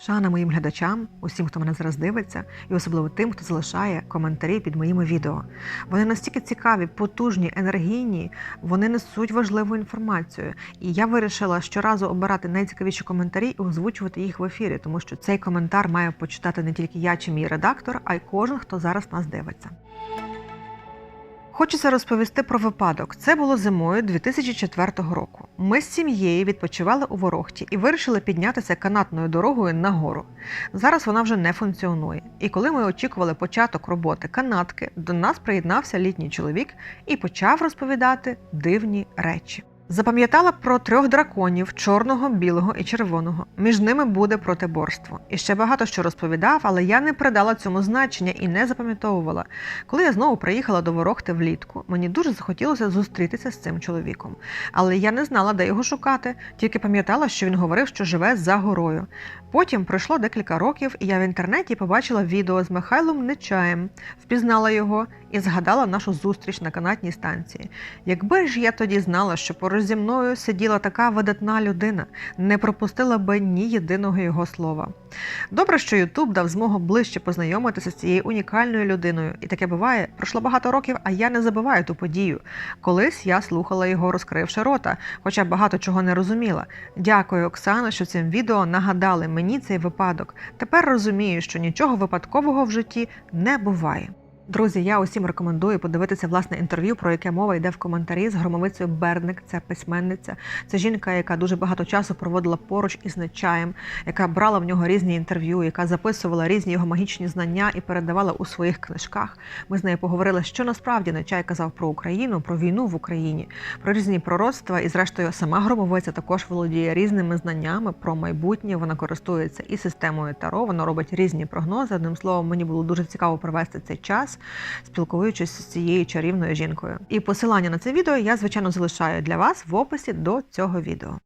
Шана моїм глядачам, усім, хто мене зараз дивиться, і особливо тим, хто залишає коментарі під моїми відео. Вони настільки цікаві, потужні, енергійні, вони несуть важливу інформацію. І я вирішила щоразу обирати найцікавіші коментарі і озвучувати їх в ефірі, тому що цей коментар має почитати не тільки я чи мій редактор, а й кожен, хто зараз нас дивиться. Хочеться розповісти про випадок. Це було зимою 2004 року. Ми з сім'єю відпочивали у Ворохті і вирішили піднятися канатною дорогою на гору. Зараз вона вже не функціонує. І коли ми очікували початок роботи канатки, до нас приєднався літній чоловік і почав розповідати дивні речі. Запам'ятала про трьох драконів чорного, білого і червоного. Між ними буде протиборство. І ще багато що розповідав, але я не придала цьому значення і не запам'ятовувала. Коли я знову приїхала до Ворохти влітку, мені дуже захотілося зустрітися з цим чоловіком. Але я не знала, де його шукати, тільки пам'ятала, що він говорив, що живе за горою. Потім пройшло декілька років, і я в інтернеті побачила відео з Михайлом Нечаєм, впізнала його і згадала нашу зустріч на канатній станції. Якби ж я тоді знала, що поруч зі мною сиділа така видатна людина, не пропустила би ні єдиного його слова. Добре, що Ютуб дав змогу ближче познайомитися з цією унікальною людиною, і таке буває. Пройшло багато років, а я не забуваю ту подію. Колись я слухала його, розкривши рота, хоча багато чого не розуміла. Дякую, Оксана, що цим відео нагадали мені цей випадок. Тепер розумію, що нічого випадкового в житті не буває. Друзі, я усім рекомендую подивитися власне інтерв'ю, про яке мова йде в коментарі з громовицею Берник. Це письменниця. Це жінка, яка дуже багато часу проводила поруч із Нечаєм, яка брала в нього різні інтерв'ю, яка записувала різні його магічні знання і передавала у своїх книжках. Ми з нею поговорили, що насправді Нечай казав про Україну, про війну в Україні, про різні пророцтва. І, зрештою, сама громовиця також володіє різними знаннями про майбутнє. Вона користується і системою Таро. Вона робить різні прогнози. Одним словом, мені було дуже цікаво провести цей спілкуючись з цією чарівною жінкою. І посилання на це відео я, звичайно, залишаю для вас в описі до цього відео.